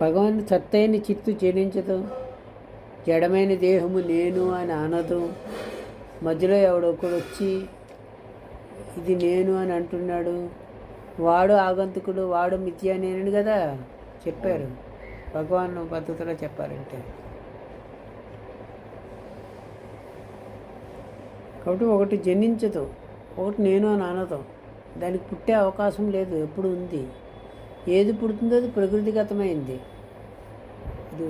భగవాన్ సత్తైన చిత్తు చెలించదు. జడమైన దేహము నేను అని అనదు. మధ్యలో ఎవడొకడు వచ్చి ఇది నేను అని అంటున్నాడు. వాడు ఆగంతుకుడు వాడు మిథ్య నేనని కదా చెప్పారు. భగవాన్ పద్ధతిలో చెప్పారంటే. కాబట్టి ఒకటి జనించదు ఒకటి నేను అని అనదు. దానికి పుట్టే అవకాశం లేదు ఎప్పుడు ఉంది. ఏది పుడుతుందో అది ప్రకృతిగతమైంది. అది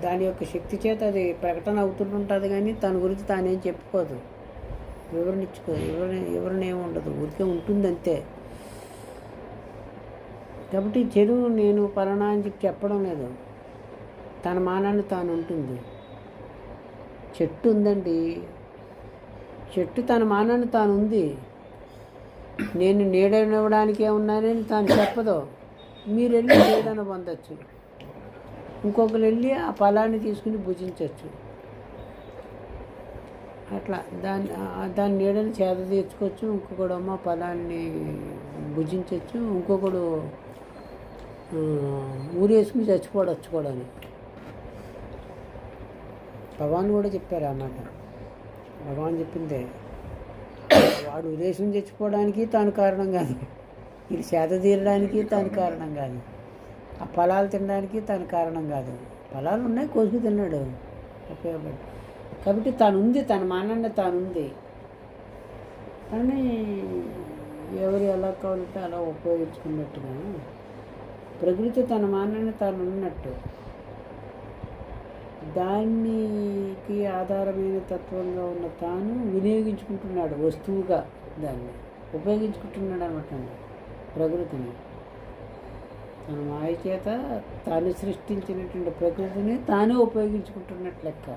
దాని యొక్క శక్తి చేత అది ప్రకటన అవుతుంటుంది కానీ తన గురించి తానేం చెప్పుకోదు. వివరణ ఇచ్చుకోదు. వివరణ వివరణ ఏమి ఉండదు. ఊరికే ఉంటుంది అంతే కాబట్టి చెరువు నేను పలానా అని చెప్పి చెప్పడం లేదు. తన మానాన్ని తాను ఉంటుంది. చెట్టు ఉందండి. చెట్టు తన మానాన్ని తాను ఉంది నేను నీడనివ్వడానికే ఉన్నానని తాను చెప్పదు. మీరు వెళ్ళి నీడను పొందొచ్చు. ఇంకొకరు వెళ్ళి ఆ ఫలాన్ని తీసుకుని భుజించవచ్చు అట్లా దాన్ని దాని నీడని చేత తీర్చుకోవచ్చు ఇంకొకడు అమ్మ ఫలాన్ని భుజించవచ్చు ఇంకొకడు ఊరేసుకుని చచ్చిపోవచ్చు కూడా అని. భగవాన్ కూడా చెప్పారు అన్నమాట భగవాన్ చెప్పిందే వాడు ఉద్దేశం చచ్చిపోవడానికి తాను కారణం కాదు. ఇది చేత తీరడానికి తాను కారణం కాదు. ఆ ఫలాలు తినడానికి తను కారణం కాదు. ఫలాలు ఉన్నాయి కోసుకు తిన్నాడు. ఉపయోగపడి. కాబట్టి తను ఉంది తన మానాన్ని తాను ఉంది కానీ ఎవరు ఎలా కావాలంటే అలా ఉపయోగించుకున్నట్టుగా ప్రకృతి తన మానాన్ని తాను ఉన్నట్టు దానికి ఆధారమైన తత్వంగా ఉన్న తాను వినియోగించుకుంటున్నాడు వస్తువుగా దాన్ని. ఉపయోగించుకుంటున్నాడు అనమాట ప్రకృతిని. తన మాయ చేత తాను సృష్టించినటువంటి ప్రకృతిని తానే ఉపయోగించుకుంటున్నట్టు లెక్క.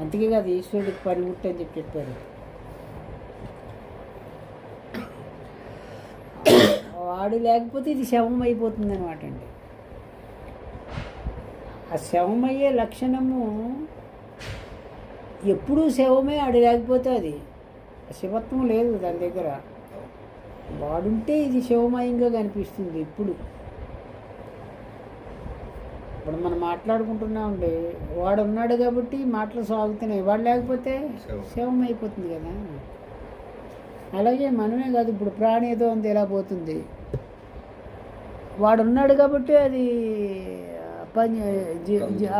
అందుకే కాదు ఈశ్వరుడికి పనిముట్టు అని చెప్పి చెప్పారు. వాడు లేకపోతే ఇది శవం అయిపోతుంది అనమాట అండి. ఆ శవమయ్యే లక్షణము ఎప్పుడూ శవమే ఆడు లేకపోతే అది. శివత్వం లేదు దాని దగ్గర. వాడుంటే ఇది శివమయంగా కనిపిస్తుంది ఇప్పుడు ఇప్పుడు మనం మాట్లాడుకుంటున్నామండి వాడు ఉన్నాడు కాబట్టి మాటలు సాగుతున్నాయి. వాడు లేకపోతే శవం. అయిపోతుంది కదా. అలాగే మనమే కాదు ఇప్పుడు ప్రాణి ఏదో ఉంది ఎలా పోతుంది? వాడు ఉన్నాడు కాబట్టి అది పని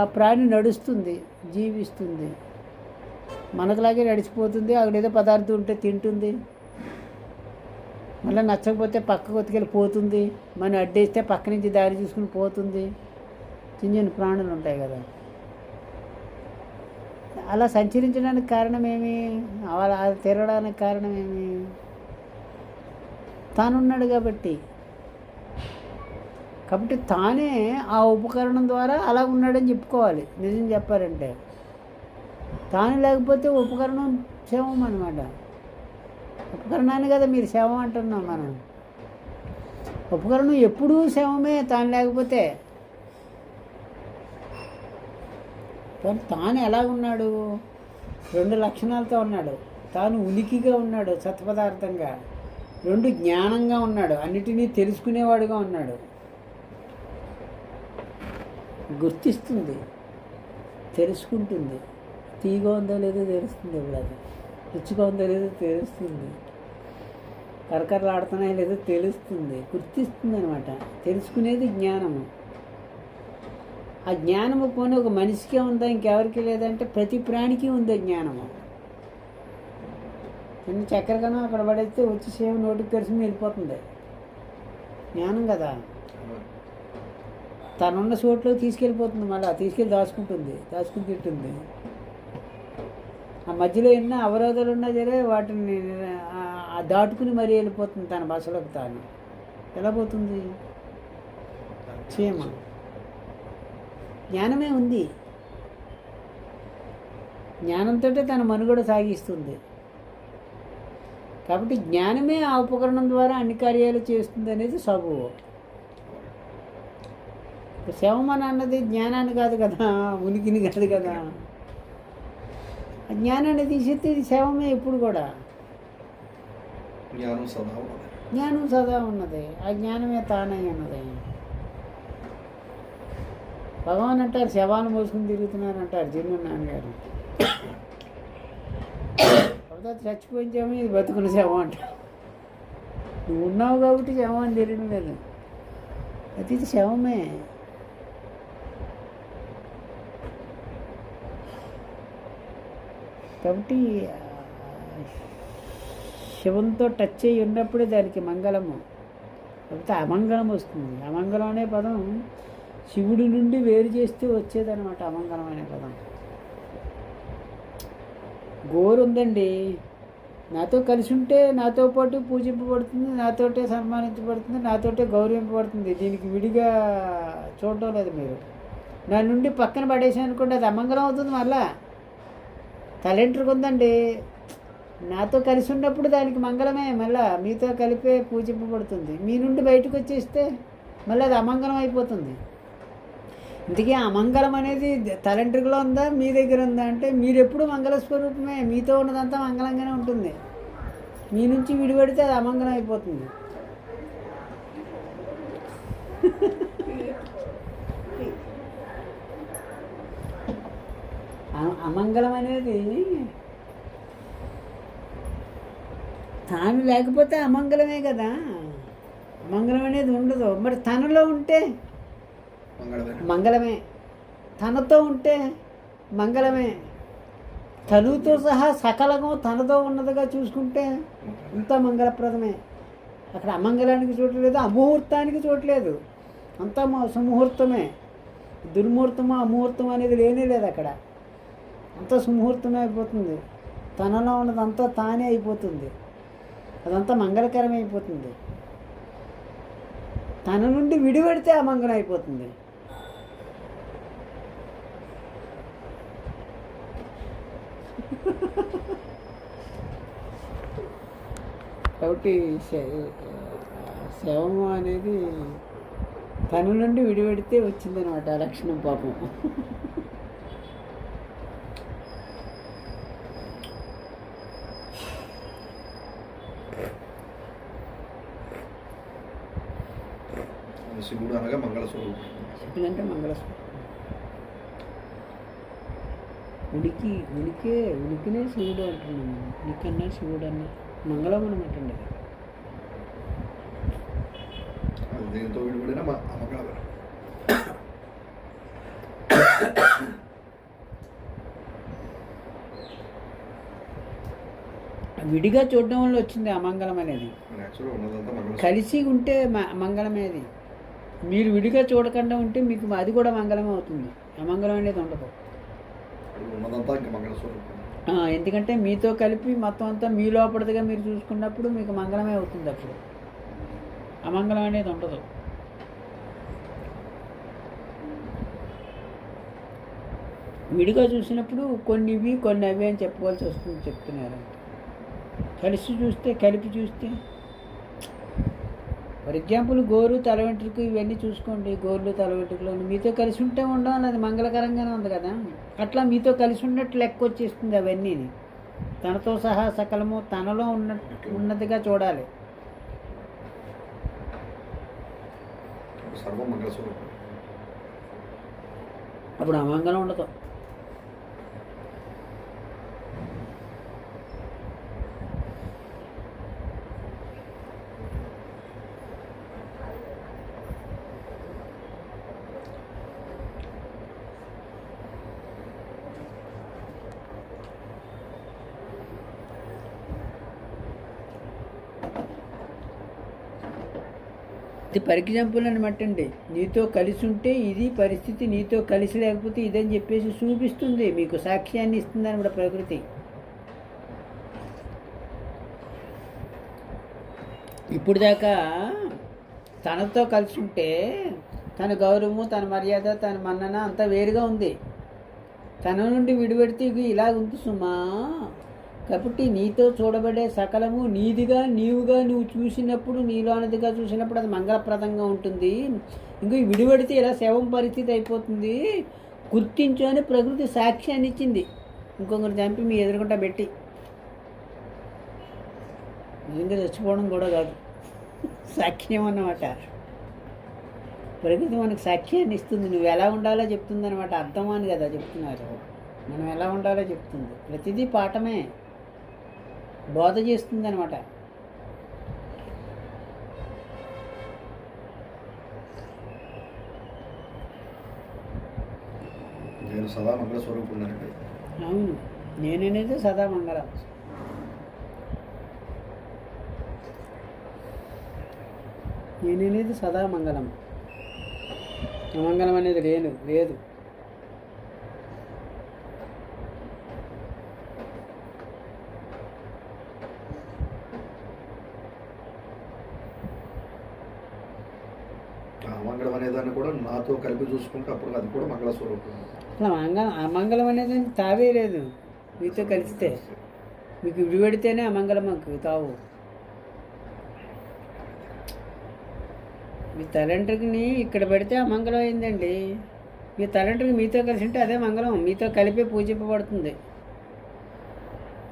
ఆ ప్రాణి నడుస్తుంది జీవిస్తుంది. మనకులాగే నడిచిపోతుంది అక్కడ ఏదో పదార్థం ఉంటే తింటుంది. మళ్ళీ నచ్చకపోతే పక్కకు ఒత్తికెళ్ళి పోతుంది. మనం అడ్డేస్తే పక్క నుంచి దారి చూసుకుని పోతుంది. చిన్న చిన్న ప్రాణులు ఉంటాయి కదా. అలా సంచరించడానికి కారణమేమి? అలా అది తిరగడానికి కారణమేమి? తానున్నాడు కాబట్టి. కాబట్టి తానే ఆ ఉపకరణం ద్వారా అలా ఉన్నాడని చెప్పుకోవాలి. నిజం చెప్పారంటే తాను లేకపోతే ఉపకరణం శవం అనమాట ఉపకరణాన్ని కదా మీరు శవం అంటున్నాం మనం. ఉపకరణం ఎప్పుడూ శవమే తాను లేకపోతే. తాను ఎలా ఉన్నాడు? రెండు లక్షణాలతో ఉన్నాడు. తాను ఉనికిగా ఉన్నాడు సత్పదార్థంగా రెండు జ్ఞానంగా ఉన్నాడు. అన్నిటినీ తెలుసుకునేవాడుగా ఉన్నాడు. గుర్తిస్తుంది. తెలుసుకుంటుంది. తీగా ఉందో లేదో తెలుస్తుంది ఇప్పుడు అది. రుచిగా ఉందో లేదో తెలుస్తుంది. కరకరలాడుతున్నాయో లేదో తెలుస్తుంది. గుర్తిస్తుంది అనమాట తెలుసుకునేది జ్ఞానము. ఆ జ్ఞానము పోనీ ఒక మనిషికే ఉందా ఇంకెవరికి లేదంటే ప్రతి ప్రాణికి ఉంది జ్ఞానము? చిన్న చక్కెరగానో అక్కడ పడేస్తే వచ్చి సేవ నోటికి తెరుచుకుని వెళ్ళిపోతుంది. జ్ఞానం కదా. తనున్న చోట్లో తీసుకెళ్ళిపోతుంది మళ్ళీ. తీసుకెళ్ళి దాచుకుంటుంది. దాచుకుని తింటుంది. ఆ మధ్యలో ఎన్నో అవరోధాలు ఉన్నా సరే వాటిని దాటుకుని మరీ వెళ్ళిపోతుంది తన భాషలోకి తాను. ఎలా పోతుంది? క్షేమ. జ్ఞానమే ఉంది. జ్ఞానంతో తన మనుగడ సాగిస్తుంది. కాబట్టి జ్ఞానమే ఆ ఉపకరణం ద్వారా అన్ని కార్యాలు చేస్తుంది అనేది సబువు శవమని అన్నది జ్ఞానాన్ని కాదు కదా ఉనికిని కాదు కదా. ఆ జ్ఞానాన్ని తీసేస్తే ఇది శవమే ఎప్పుడు కూడా. జ్ఞానం సదా జ్ఞానం సదా ఉన్నది. ఆ జ్ఞానమే తానై ఉన్నది. భగవాన్ అంటారు శవాన్ని మోసుకుని తిరుగుతున్నారు అంటారు జీర్ణ నాన్నగారు. చచ్చిపోయిన శవం ఇది బతుకున్న శవం అంటారు. నువ్వు ఉన్నావు కాబట్టి శవం అని తెలియడం లేదు అది ఇది శవమే. కాబట్టి శివంతో టచ్ అయ్యి ఉన్నప్పుడే దానికి మంగళము. లేకపోతే అమంగళం వస్తుంది. అమంగళం అనే పదం శివుడి నుండి వేరు చేస్తే వచ్చేదనమాట అమంగళం అనే పదం. గోరు ఉందండి. నాతో కలిసి ఉంటే నాతో పాటు పూజింపబడుతుంది నాతోటే సన్మానించబడుతుంది నాతోటే గౌరవింపబడుతుంది. దీనికి విడిగా చూడటం లేదు మీరు. నా నుండి పక్కన పడేసాను అనుకోండి అది అమంగళం అవుతుంది మళ్ళా. తలెంట్రుకు ఉందండి నాతో కలిసి ఉన్నప్పుడు దానికి మంగళమే మళ్ళా మీతో కలిపే పూజింపబడుతుంది. మీ నుండి బయటకు వచ్చేస్తే మళ్ళీ అది అమంగళం అయిపోతుంది. ఇందుకే అమంగళం అనేది తలెంట్రుకలో ఉందా మీ దగ్గర ఉందా అంటే మీరు ఎప్పుడు మంగళ స్వరూపమే మీతో ఉన్నదంతా మంగళంగానే ఉంటుంది. మీ నుంచి విడిపడితే అది అమంగళం అయిపోతుంది. అమంగళం అనేది తాను లేకపోతే అమంగళమే కదా. అమంగళం అనేది ఉండదు. మరి తనలో ఉంటే మంగళమే. తనతో ఉంటే మంగళమే. తనుతో సహా సకలము తనతో ఉన్నదిగా చూసుకుంటే అంతా మంగళప్రదమే. అక్కడ అమంగళానికి చోట్లేదు అముహూర్తానికి చోట్లేదు అంతా సుముహూర్తమే. దుర్ముహూర్తము అముహూర్తం అనేది లేనే లేదు అక్కడ. అంతా సుముహూర్తమే అయిపోతుంది. తనలో ఉన్నదంతా తానే అయిపోతుంది. అదంతా మంగళకరమే అయిపోతుంది. తన నుండి విడిపెడితే అమంగళం అయిపోతుంది. కాబట్టి శవము అనేది తన నుండి విడిపెడితే వచ్చిందనమాట ఆ లక్షణం పాపం అది శివుడు అనగా మంగళ స్వరూపం చెప్పినంటే మంగళస్వరం ఉనికి ఉనికే ఉనికినే శివుడు అంటున్నాము ఉనికన్నా శివుడు అన్న మంగళం అనమాట అండి అది. విడిపడిన విడిగా చూడడం వల్ల వచ్చింది అమంగళం అనేది. కలిసి ఉంటే మంగళమేది మీరు విడిగా చూడకుండా ఉంటే మీకు అది కూడా మంగళమే అవుతుంది. అమంగళం అనేది ఉండదు. మంగళ ఎందుకంటే మీతో కలిపి మొత్తం అంతా మీ లోపలదిగా మీరు చూసుకున్నప్పుడు మీకు మంగళమే అవుతుంది అప్పుడు. అమంగళం అనేది ఉండదు. విడిగా చూసినప్పుడు కొన్ని ఇవి కొన్ని అవి అని చెప్పుకోవాల్సి వస్తుంది చెప్తున్నారు. కలిసి చూస్తే కలిపి చూస్తే ఫర్ ఎగ్జాంపుల్ గోరు తల వెంట్రుకు ఇవన్నీ చూసుకోండి. గోర్లు తల వెంట్రుకలు మీతో కలిసి ఉంటే ఉండాలి అది మంగళకరంగానే ఉంది కదా. అట్లా మీతో కలిసి ఉన్నట్టు లెక్క వచ్చేస్తుంది అవన్నీ తనతో సహా సకలము తనలో ఉన్న ఉన్నదిగా చూడాలి. అప్పుడు అమంగళం ఉండదు. ఇది ఫర్ ఎగ్జాంపుల్ అనమాట అండి నీతో కలిసి ఉంటే ఇది పరిస్థితి నీతో కలిసి లేకపోతే ఇదని చెప్పేసి చూపిస్తుంది మీకు సాక్ష్యాన్ని ఇస్తుంది అనమాట ప్రకృతి. ఇప్పుడు దాకా తనతో కలిసి ఉంటే తన గౌరవము తన మర్యాద తన మన్నన అంతా వేరుగా ఉంది. తన నుండి విడిపెడితే ఇలాగ ఇలా ఉంది సుమా. కాబట్టి నీతో చూడబడే సకలము నీదిగా నీవుగా నువ్వు చూసినప్పుడు నీలోనదిగా చూసినప్పుడు అది మంగళప్రదంగా ఉంటుంది. ఇంకో విడివడితే ఇలా శవం పరిస్థితి అయిపోతుంది? గుర్తించు అని ప్రకృతి సాక్ష్యాన్ని ఇచ్చింది. ఇంకొకరు చంపి మీ ఎదురుకుంటా పెట్టి. నిజంగా చచ్చిపోవడం కూడా కాదు. సాక్ష్యం అన్నమాట. ప్రకృతి మనకు సాక్ష్యాన్ని ఇస్తుంది. నువ్వు ఎలా ఉండాలో చెప్తుంది అనమాట అర్థం అని కదా చెప్తున్నారు. మనం ఎలా ఉండాలో చెప్తుంది. ప్రతిదీ పాఠమే. బోధ చేస్తుంది అనమాట నేను సదా మంగళ స్వరూపున్నానండి అవును. నేననేది సదా మంగళం. నేననేది సదా మంగళం. అమంగళం అనేది లేను లేదు ఆ మంగళం అనేదాన్ని కూడా నాతో కలిపి చూసుకుంటే అప్పుడు అది కూడా మంగళ స్వరూపం. అసలు మంగళం అమంగళం అనేది తావే లేదు. మీతో కలిస్తే. మీకు విడిపెడితేనే అమంగళం మాకు తావు. మీ తలంట్రికిని ఇక్కడ పెడితే అమంగళం అయిందండి. మీ తలంట్రికి మీతో కలిసి ఉంటే అదే మంగళం. మీతో కలిపే పూజింపబడుతుంది.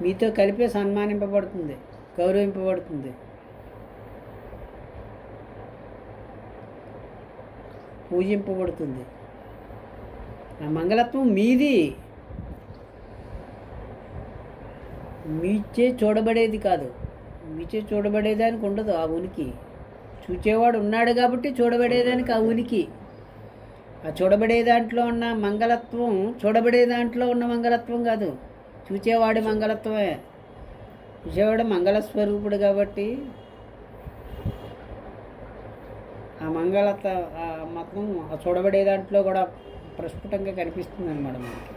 మీతో కలిపే సన్మానింపబడుతుంది. గౌరవింపబడుతుంది. పూజింపబడుతుంది. ఆ మంగళత్వం మీది. మీచే చూడబడేది కాదు. మీచే చూడబడేదానికి ఉండదు ఆ ఉనికి. చూచేవాడు ఉన్నాడు కాబట్టి చూడబడేదానికి ఆ ఉనికి. ఆ చూడబడే దాంట్లో ఉన్న మంగళత్వం చూడబడే దాంట్లో ఉన్న మంగళత్వం కాదు. చూచేవాడి మంగళత్వమే. చూసేవాడు మంగళ స్వరూపుడు కాబట్టి ఆ మంగళత ఆ మొత్తం ఆ చూడబడే దాంట్లో కూడా ప్రస్ఫుటంగా కనిపిస్తుంది అనమాట మనకి.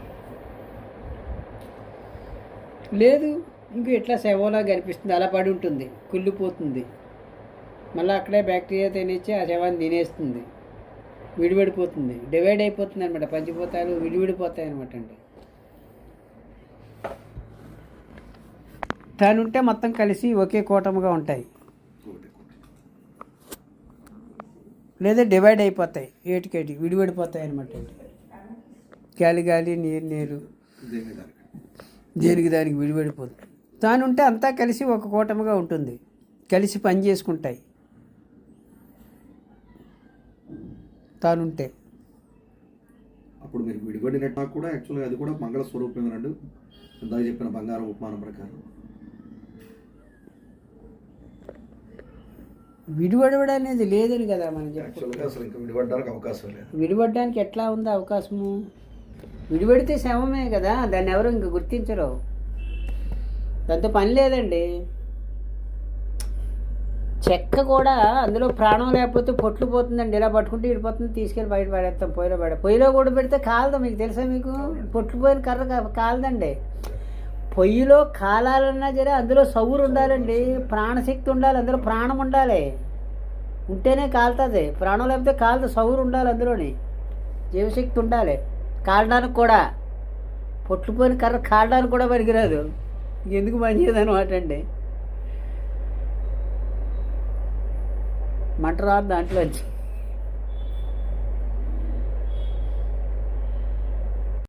లేదు ఇంక ఇట్లా శవంలా కనిపిస్తుంది అలా పడి ఉంటుంది కుళ్ళిపోతుంది. మళ్ళీ అక్కడే బ్యాక్టీరియా తినేసి ఆ శవాన్ని తినేస్తుంది. విడివిడిపోతుంది డివైడ్ అయిపోతుంది అనమాట పంచిపోతాలు విడివిడిపోతాయి అనమాట అండి. తానుంటే మొత్తం కలిసి ఒకే కూటముగా ఉంటాయి ఒకటి లేదా డివైడ్ అయిపోతాయి ఏటికేటి విడివిడిపోతాయి అనమాట గాలి గాలి నీరు నీరు. దానికి దేనికి దానికి విడివిడిపోతుంది తానుంటే అంతా కలిసి ఒక కూటమిగా ఉంటుంది. కలిసి పని చేసుకుంటాయి. తానుంటే అప్పుడు మీరు విడిపడినట్టు కూడా యాక్చువల్గా అది కూడా మంగళ స్వరూపమేనండి. ఇందాక చెప్పిన బంగారం ఉపమానం ప్రకారం. విడివడవడం అనేది లేదని కదా మనం విడిపడడానికి అవకాశం లేదు. విడిపడడానికి ఎట్లా ఉంది అవకాశము? విడిపడితే శవమే కదా దాన్ని ఎవరు ఇంక గుర్తించరు. దాంతో పని లేదండి. చెక్క కూడా అందులో ప్రాణం లేకపోతే పొట్లు పోతుందండి. ఇలా పట్టుకుంటే ఇడిపోతుంది తీసుకెళ్ళి బయట పడేస్తాం పొయ్యిలో పడే పొయ్యిలో కూడా పెడితే కాలదు మీకు తెలుసా మీకు? పొట్లు పోయిన కర్ర కాలదండి. పొయ్యిలో కాలాలన్నా సరే అందులో సౌరు ఉండాలండి ప్రాణశక్తి ఉండాలి అందులో ప్రాణం ఉండాలి ఉంటేనే కాలుతుంది. ప్రాణం లేకపోతే కాలదు సౌరు ఉండాలి అందులోని. జీవశక్తి ఉండాలి. కాలడానికి కూడా. పొట్టుపోయిన కర్ర కాలడానికి కూడా పనికిరాదు. ఎందుకు పనిచేయదు అనమాట అండి మంట రాదు దాంట్లోంచి.